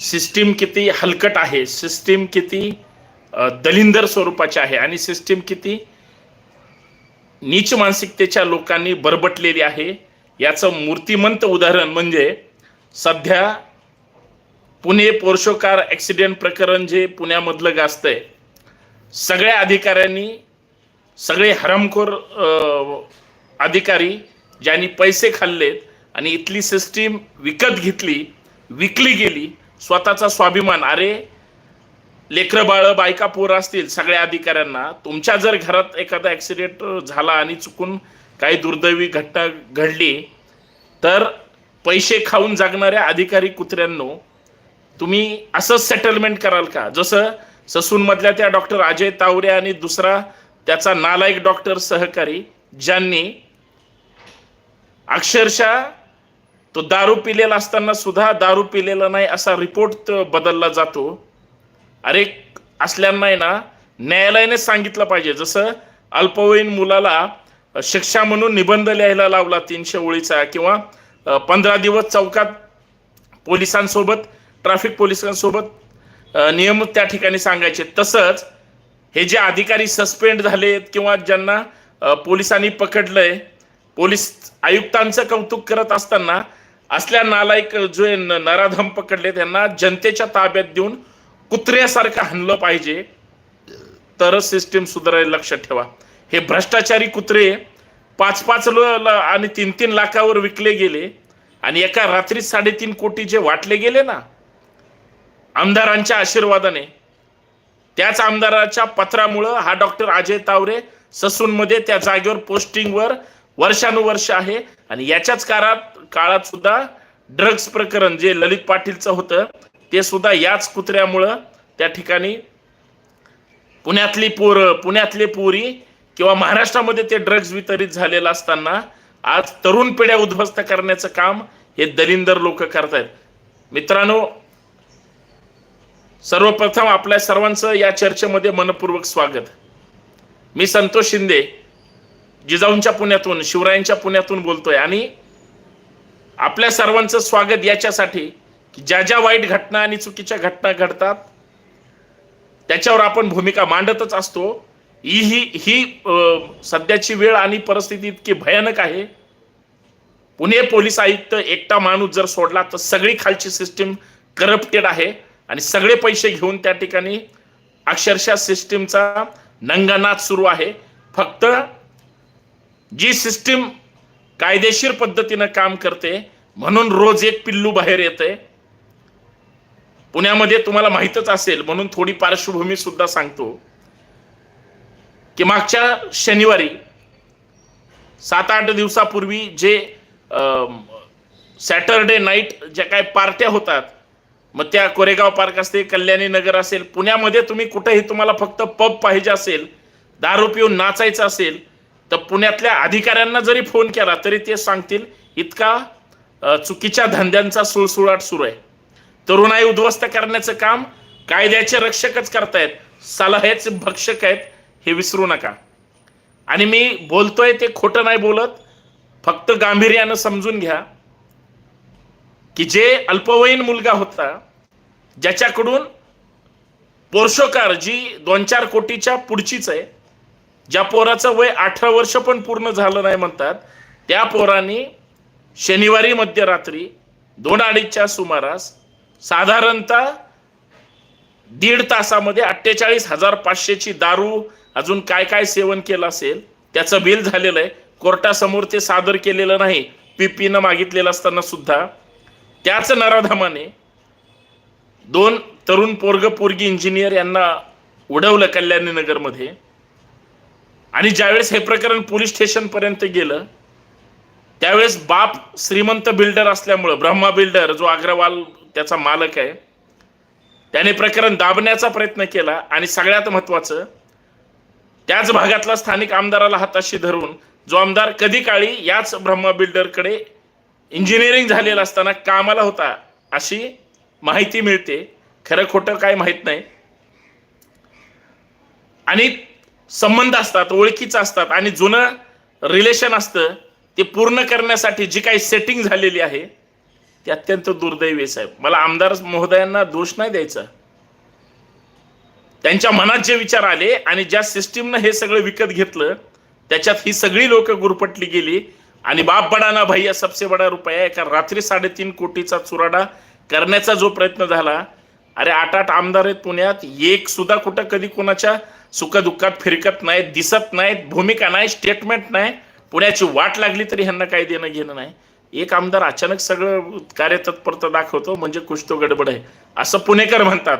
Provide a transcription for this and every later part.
System किती हलकट आहे system किती दलिंदर स्वरूपाची आहे आणि सिस्टीम किती नीच मानसिकतेच्या लोकांनी बरबटलेली आहे. याचं मूर्तिमंत उदाहरण म्हणजे सध्या पुणे पोर्शोकार ॲक्सिडेंट प्रकरण जे पुण्यामधलं गाजतंय सगळ्या अधिकाऱ्यांनी सगळे हरामखोर अधिकारी ज्यांनी पैसे खाल्लेत आणि इथली सिस्टीम विकत घेतली विकली गेली स्वतःचा स्वाभिमान. अरे लेकरं बाळं बायका पोर असतील सगळ्या अधिकाऱ्यांना तुमच्या जर घरात एखादा ॲक्सिडेंट झाला आणि चुकून काही दुर्दैवी घटना घडली तर पैसे खाऊन जगणाऱ्या अधिकारी कुत्र्यांनो तुम्ही असंच सेटलमेंट कराल का? जसं ससूनमधल्या त्या डॉक्टर अजय तावरे आणि दुसरा त्याचा नालायक डॉक्टर सहकारी ज्यांनी अक्षरशः तो दारू पिलेला असताना सुद्धा दारू पिलेला नाही असा रिपोर्ट बदलला जातो. अरे असल्यांना आहे ना न्यायालयाने सांगितलं पाहिजे. जसं अल्पवयीन मुलाला शिक्षा म्हणून निबंध लिहायला लावला तीनशे ओळीचा किंवा पंधरा दिवस चौकात पोलिसांसोबत ट्रॅफिक पोलिसांसोबत नियम त्या ठिकाणी सांगायचे. तसंच हे जे अधिकारी सस्पेंड झालेत किंवा ज्यांना पोलिसांनी पकडलंय पोलीस आयुक्तांचं कौतुक करत असताना असल्या नालायक जे न- नराधम पकडले त्यांना जनतेच्या ताब्यात देऊन कुत्र्यासारखं हाणलं पाहिजे. तरच सिस्टीम सुधारायला लक्षात ठेवा. हे भ्रष्टाचारी कुत्रे पाच पाच ल- आणि तीन तीन लाखावर विकले गेले आणि एका रात्रीत साडेतीन कोटी जे वाटले गेले ना आमदारांच्या आशीर्वादाने त्याच आमदाराच्या पत्रामुळं हा डॉक्टर अजय तावरे ससूनमध्ये त्या जागेवर पोस्टिंगवर वर्षानुवर्ष आहे. आणि याच्याच काळात काळात सुद्धा ड्रग्स प्रकरण जे ललित पाटीलचं होतं ते सुद्धा याच कुत्र्यामुळं त्या ठिकाणी पुण्यातली पोरं पुण्यातले पोरी किंवा महाराष्ट्रामध्ये ते ड्रग्ज वितरित झालेलं असताना आज तरुण पिढ्या उद्ध्वस्त करण्याचं काम हे दलिंदर लोक करतायत. मित्रांनो सर्वप्रथम आपल्या सर्वांचं या चर्चेमध्ये मनपूर्वक स्वागत. मी संतोष शिंदे जिजाऊंच्या पुण्यातून शिवरायांच्या पुण्यातून बोलतोय. आणि आपल्या सर्वांचं स्वागत याच्यासाठी की ज्या ज्या वाईट घटना आणि चुकीच्या घटना घडतात त्याच्यावर आपण भूमिका मांडतच असतो. ही ही ही सध्याची वेळ आणि परिस्थिती इतकी भयानक आहे. पुणे पोलीस आयुक्त एकटा माणूस जर सोडला तर सगळी खालची सिस्टीम करप्टेड आहे. आणि सगळे पैसे घेऊन त्या ठिकाणी अक्षरशः सिस्टीमचा नंगनाथ सुरू आहे. फक्त जी सिस्टीम कायदेशीर पद्धतीनं काम करते म्हणून रोज एक पिल्लू बाहेर येते पुण्यामध्ये तुम्हाला माहीतच असेल म्हणून थोडी पार्श्वभूमी सुद्धा सांगतो की मागच्या शनिवारी सात आठ दिवसापूर्वी जे सॅटरडे नाईट ज्या काय पार्ट्या होतात मग त्या कोरेगाव पार्क असते कल्याणी नगर असेल पुण्यामध्ये तुम्ही कुठेही तुम्हाला फक्त पब पाहिजे असेल दारू पिऊन नाचायचं असेल तर पुण्यातल्या अधिकाऱ्यांना जरी फोन केला तरी ते सांगतील इतका चुकीच्या धंद्यांचा सुळसुळाट सुरू आहे. तरुणाई उद्ध्वस्त करण्याचं काम कायद्याचे रक्षकच करतायत. सलाहेचे भक्षक आहेत हे विसरू नका. आणि मी बोलतोय ते खोटं नाही बोलत फक्त गांभीर्यानं समजून घ्या की जे अल्पवयीन मुलगा होता ज्याच्याकडून पोर्शोकार जी दोन चार कोटीच्या पुढचीच आहे ज्या पोराचं वय अठरा वर्ष पण पूर्ण झालं नाही म्हणतात त्या पोराने शनिवारी मध्यरात्री दोन अडीचच्या सुमारास साधारणतः दीड तासामध्ये अठ्ठेचाळीस हजार पाचशेची दारू अजून काय काय सेवन केलं असेल त्याचं बिल झालेलं आहे. कोर्टासमोर ते सादर केलेलं नाही पीपीनं मागितलेलं असताना सुद्धा. त्याच नराधामाने दोन तरुण पोरग पोरगी इंजिनियर यांना उडवलं कल्याणी नगरमध्ये आणि ज्यावेळेस हे प्रकरण पोलीस स्टेशनपर्यंत गेलं त्यावेळेस बाप श्रीमंत बिल्डर असल्यामुळं ब्रह्मा बिल्डर जो अग्रवाल त्याचा मालक आहे त्याने प्रकरण दाबण्याचा प्रयत्न केला आणि सगळ्यात महत्वाचं त्याच भागातला स्थानिक आमदाराला हाताशी धरून जो आमदार कधी काळी याच ब्रह्मा बिल्डरकडे इंजिनिअरिंग झालेलं असताना कामाला होता अशी माहिती मिळते. खरं खोटं काय माहीत नाही. आणि संबंध असतात ओळखीचं असतात आणि जुनं रिलेशन असतं ते पूर्ण करण्यासाठी जी काही सेटिंग झालेली आहे ते अत्यंत दुर्दैवी आहे, साहेब. मला आमदार महोदयांना दोष नाही द्यायचा. त्यांच्या मनात जे विचार आले आणि ज्या सिस्टीमनं हे सगळं विकत घेतलं त्याच्यात ही सगळी लोक गुरपटली गेली. आणि बाप बडाना भैया सबसे बडा रुपया एका रात्री साडेतीन कोटीचा चुराडा करण्याचा जो प्रयत्न झाला अरे आठ आठ आमदार आहेत पुण्यात एक सुद्धा कुठं कधी कोणाच्या सुखदुःखात फिरकत नाहीत दिसत नाहीत भूमिका नाही स्टेटमेंट नाही. पुण्याची वाट लागली तरी ह्यांना काही देणं घेणं नाही. एक आमदार अचानक सगळं कार्यतत्परता दाखवतो म्हणजे कुछ तो गडबड आहे. असं पुणेकर म्हणतात.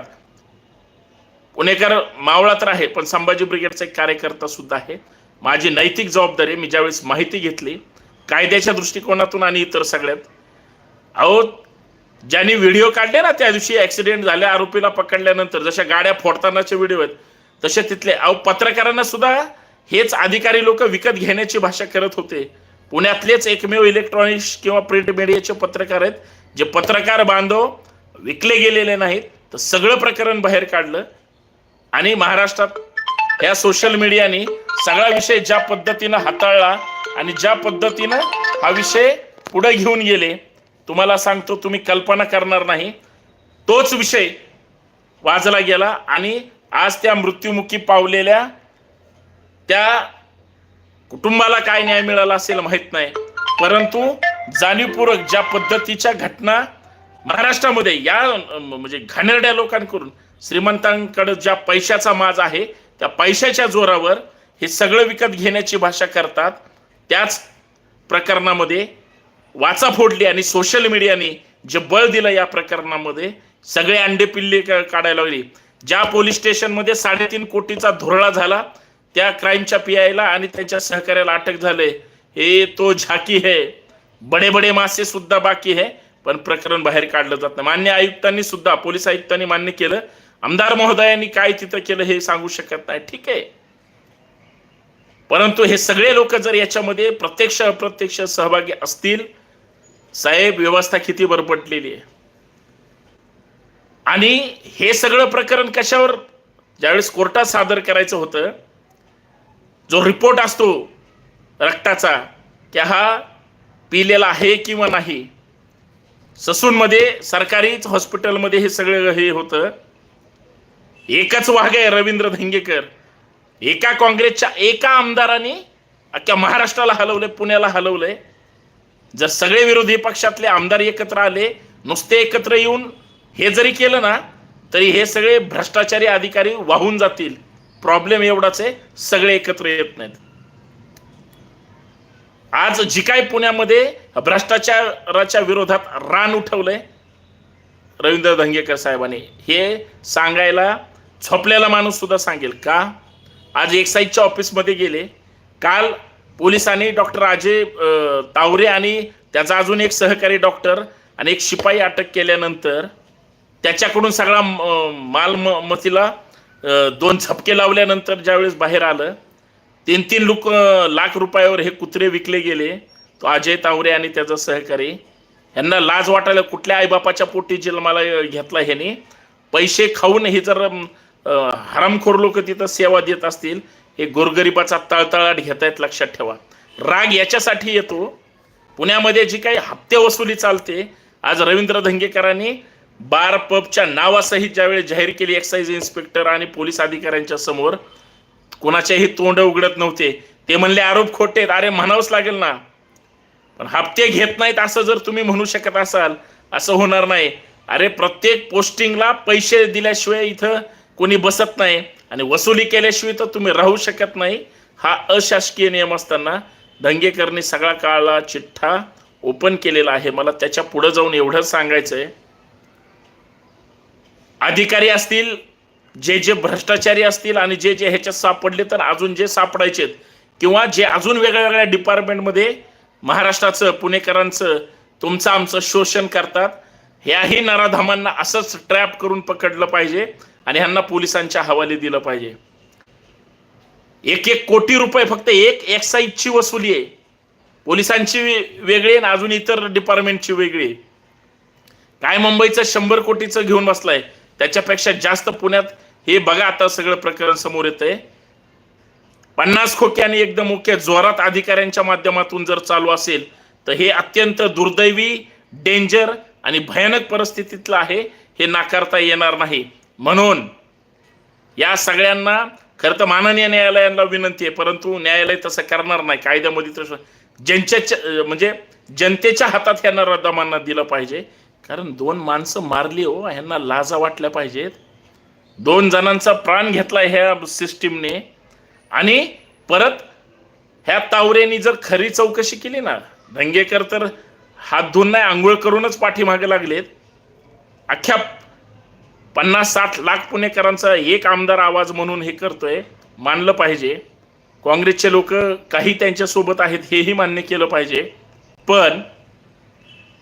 पुणेकर मावळा तर आहे पण संभाजी ब्रिगेडचा एक कार्यकर्ता सुद्धा आहे. माझी नैतिक जबाबदारी मी ज्यावेळेस माहिती घेतली कायद्याच्या दृष्टिकोनातून आणि इतर सगळ्यात. अहो ज्यांनी व्हिडिओ काढले ना त्या दिवशी ऍक्सिडेंट झाले आरोपीला पकडल्यानंतर जशा गाड्या फोडतानाचे व्हिडिओ आहेत तसे तिथले अहो पत्रकारांना सुद्धा हेच अधिकारी लोक विकत घेण्याची भाषा करत होते. पुण्यातलेच एकमेव इलेक्ट्रॉनिक्स किंवा प्रिंट मीडियाचे पत्रकार आहेत. जे पत्रकार बांधव विकले गेलेले नाहीत. तर सगळं प्रकरण बाहेर काढलं. आणि महाराष्ट्रात ह्या सोशल मीडियाने सगळा विषय ज्या पद्धतीनं हाताळला आणि ज्या पद्धतीनं हा विषय पुढे घेऊन गेले तुम्हाला सांगतो तुम्ही कल्पना करणार नाही. तोच विषय वाजला गेला आणि आज त्या मृत्युमुखी पावलेल्या त्या कुटुंबाला काय न्याय मिळाला असेल माहीत नाही. परंतु जाणीवपूर्वक ज्या पद्धतीच्या घटना महाराष्ट्रामध्ये या म्हणजे घाणेरड्या लोकांकडून श्रीमंतांकडे ज्या पैशाचा माज आहे त्या पैशाच्या जोरावर हे सगळं विकत घेण्याची भाषा करतात. त्याच प्रकरणामध्ये वाचा फोडली आणि सोशल मीडियाने जे बळ दिलं या प्रकरणामध्ये सगळे अंडे पिल्ले काढायला लागली. ज्या पोलीस स्टेशनमध्ये साडेतीन कोटीचा धुरळा झाला त्या क्राईमच्या पीआयला आणि त्यांच्या सहकार्याला अटक झाले हे तो झाकी है. बडे बडे मासे सुद्धा बाकी है पण प्रकरण बाहेर काढलं जात नाही. मान्य आयुक्तांनी सुद्धा पोलीस आयुक्तांनी मान्य केलं. आमदार महोदयांनी काय तिथं केलं हे सांगू शकत नाही. ठीक आहे. परंतु हे सगळे लोक जर याच्यामध्ये प्रत्यक्ष अप्रत्यक्ष सहभागी असतील साहेब व्यवस्था किती बरपटलेली आहे. आणि हे सगळं प्रकरण कशावर? ज्यावेळेस कोर्टात सादर करायचं होतं जो रिपोर्ट असतो रक्ताचा की हा पिलेला आहे किंवा नाही ससूनमध्ये सरकारीच हॉस्पिटलमध्ये हे सगळं हे होतं. एकच वाघ आहे रवींद्र धंगेकर. एका काँग्रेसच्या एका आमदाराने अख्ख्या महाराष्ट्राला हलवलंय पुण्याला हलवलंय. जर सगळे विरोधी पक्षातले आमदार एकत्र आले नुसते एकत्र येऊन हे जरी केलं ना तरी हे सगळे भ्रष्टाचारी अधिकारी वाहून जातील. प्रॉब्लेम एवढाच आहे सगळे एकत्र येत नाहीत. आज जी काय पुण्यामध्ये भ्रष्टाचाराच्या विरोधात रान उठवलंय रवींद्र धंगेकर साहेबांनी. हे सांगायला झोपलेला माणूस सुद्धा सांगेल का? आज एक्साईजच्या ऑफिसमध्ये गेले. काल पोलिसांनी डॉक्टर अजय तावरे आणि त्याचा अजून एक सहकारी डॉक्टर आणि एक शिपाई अटक केल्यानंतर त्याच्याकडून सगळा म- मालमतीला दोन झपके लावल्यानंतर ज्यावेळेस बाहेर आलं तीन तीन लोक लाख रुपयावर हे कुत्रे विकले गेले. तो अजय तावरे आणि त्याचा सहकारी. यांना लाज वाटायला कुठल्या आईबापाच्या पोटी जन्माला घेतला ह्याने. पैसे खाऊन हे जर हरामखोर लोक तिथं सेवा देत असतील हे गोरगरिबाचा तळतळाट घेतायत लक्षात ठेवा. राग याच्यासाठी येतो. पुण्यामध्ये जी काही हप्ते वसुली चालते आज रवींद्र धंगेकरांनी बार पबच्या नावासहित ज्यावेळी जाहीर केली एक्साईज इन्स्पेक्टर आणि पोलीस अधिकाऱ्यांच्या समोर कोणाचेही तोंड उघडत नव्हते. ते म्हणले आरोप खोटे अरे म्हणावंच लागेल ना. पण हप्ते घेत नाहीत असं जर तुम्ही म्हणू शकत असाल असं होणार नाही. अरे प्रत्येक पोस्टिंगला पैसे दिल्याशिवाय इथं कोणी बसत नाही आणि वसुली केल्याशिवाय तर तुम्ही राहू शकत नाही. हा अशासकीय नियम असताना दंगेकरणी सगळा काळाला चिठ्ठा ओपन केलेला आहे. मला त्याच्या पुढं जाऊन एवढंच सांगायचं आहे अधिकारी असतील जे जे भ्रष्टाचारी असतील आणि जे जे ह्याच्यात सापडले तर अजून जे सापडायचे किंवा जे अजून वेगळ्या वेगळ्या डिपार्टमेंटमध्ये महाराष्ट्राचं पुणेकरांचं तुमचं आमचं शोषण करतात ह्याही नराधामांना असंच ट्रॅप करून पकडलं पाहिजे आणि ह्यांना पोलिसांच्या हवाले दिलं पाहिजे. एक एक कोटी रुपये फक्त एक एक्साईजची वसुली आहे. पोलिसांची वेगळी आणि अजून इतर डिपार्टमेंटची वेगळी आहे. काय मुंबईचं शंभर कोटीचं घेऊन बसलाय? त्याच्यापेक्षा जास्त पुण्यात हे बघा आता सगळं प्रकरण समोर येत आहे पन्नास खोक्याने एकदम मुख्य जोरात अधिकाऱ्यांच्या माध्यमातून जर चालू असेल तर हे अत्यंत दुर्दैवी डेंजर आणि भयानक परिस्थितीतलं आहे हे नाकारता येणार नाही. म्हणून या सगळ्यांना खरं तर माननीय न्यायालयाला विनंती आहे परंतु न्यायालय तसं करणार नाही. कायद्यामध्ये तसं ज्यांच्या म्हणजे जनतेच्या हातात यांना रद्दामांना दिलं पाहिजे. कारण दोन माणसं मारली हो ह्यांना लाजा वाटल्या पाहिजेत. दोन जणांचा प्राण घेतला ह्या सिस्टीमने. आणि परत ह्या तावरेनी जर खरी चौकशी केली ना धंगेकर तर हात धुवून नाही आंघोळ करूनच पाठीमागे लागलेत. अख्ख्या पन्नास साठ लाख पुणेकरांचा एक आमदार आवाज म्हणून हे करतोय मानलं पाहिजे. काँग्रेसचे लोक काही त्यांच्यासोबत आहेत हेही मान्य केलं पाहिजे. पण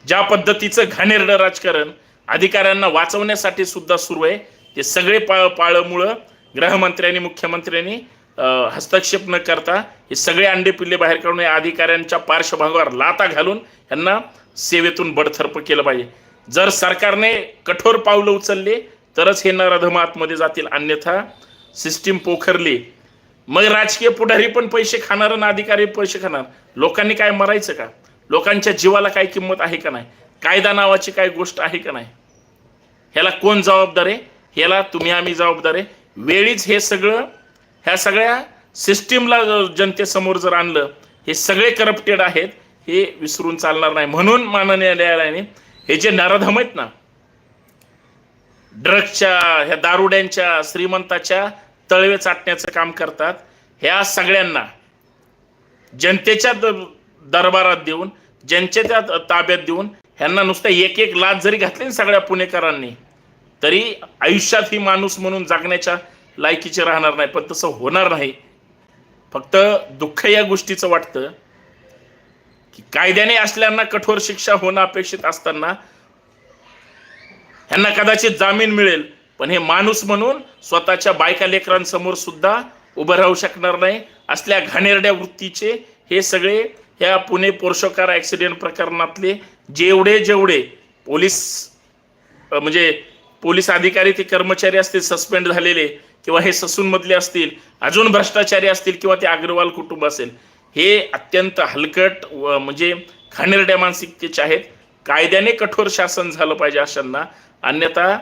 ज्या पद्धतीचं घाणेरडं राजकारण अधिकाऱ्यांना वाचवण्यासाठी सुद्धा सुरू आहे ते सगळे पाळ पाळमुळं गृहमंत्र्यांनी मुख्यमंत्र्यांनी अं, हस्तक्षेप न करता हे सगळे अंडे पिल्ले बाहेर काढून या अधिकाऱ्यांच्या पार्श्वभागावर लाता घालून यांना सेवेतून बडथर्प केलं पाहिजे. जर सरकारने कठोर पावलं उचलले तरच हे नराधम आतमध्ये जातील. अन्यथा सिस्टीम पोखरली. मग राजकीय पुढारी पण पैसे खाणार आणि अधिकारी पैसे खाणार. लोकांनी काय मरायचं का? लोकांच्या जीवाला काय किंमत आहे का नाही? कायदा नावाची काय गोष्ट आहे का नाही? ह्याला कोण जबाबदार आहे? ह्याला तुम्ही आम्ही जबाबदार आहे. वेळीच हे सगळं ह्या सगळ्या सिस्टीमला जनतेसमोर जर आणलं हे सगळे करप्टेड आहेत हे विसरून चालणार नाही. म्हणून माननीय न्यायालयाने हे जे नराधम आहेत ना ड्रग्सच्या ह्या दारुड्यांच्या श्रीमंताच्या तळवे चाटण्याचं काम करतात ह्या सगळ्यांना जनतेच्या दरबारात देऊन ज्यांच्या त्या ताब्यात देऊन ह्यांना नुसतं एक एक लाच जरी घातली सगळ्या पुणेकरांनी तरी आयुष्यात ही माणूस म्हणून जगण्याच्या लायकीचे राहणार नाही पण तसं होणार नाही. फक्त दुःख या गोष्टीचं वाटतं की कायद्याने असल्यांना कठोर शिक्षा होणं अपेक्षित असताना ह्यांना कदाचित जामीन मिळेल पण हे माणूस म्हणून स्वतःच्या बायका लेकरांसमोर सुद्धा उभं राहू शकणार नाही. असल्या घाणेरड्या वृत्तीचे हे सगळे ह्या पुणे पोर्शोकार ॲक्सिडेंट प्रकरणातले जेवढे जेवढे पोलीस म्हणजे पोलीस अधिकारी ते कर्मचारी असतील सस्पेंड झालेले किंवा हे ससूनमधले असतील अजून भ्रष्टाचारी असतील किंवा ते अग्रवाल कुटुंब असेल हे अत्यंत हलकट व म्हणजे घाणेरड्या मानसिकतेचे आहेत. कायद्याने कठोर शासन झालं पाहिजे अशांना. अन्यथा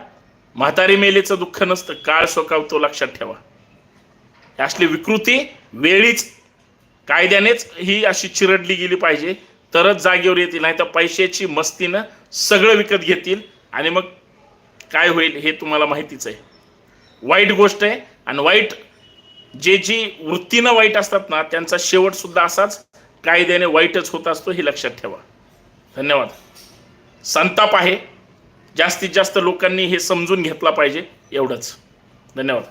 म्हातारी मेलेचं दुःख नसतं काळ सोकावतो लक्षात ठेवा. असली विकृती वेळीच कायद्यानेच ही अशी चिरडली गेली पाहिजे. तरच जागेवर येतील नाही तर पैशाची मस्तीनं सगळं विकत घेतील. आणि मग काय होईल हे तुम्हाला माहितीच आहे. वाईट गोष्ट आहे आणि वाईट जे जी वृत्तीनं वाईट असतात ना त्यांचा शेवटसुद्धा असाच. कायद्याने वाईटच होत असतो हे लक्षात ठेवा. धन्यवाद. संताप आहे. जास्तीत जास्त लोकांनी हे समजून घेतला पाहिजे एवढंच. धन्यवाद.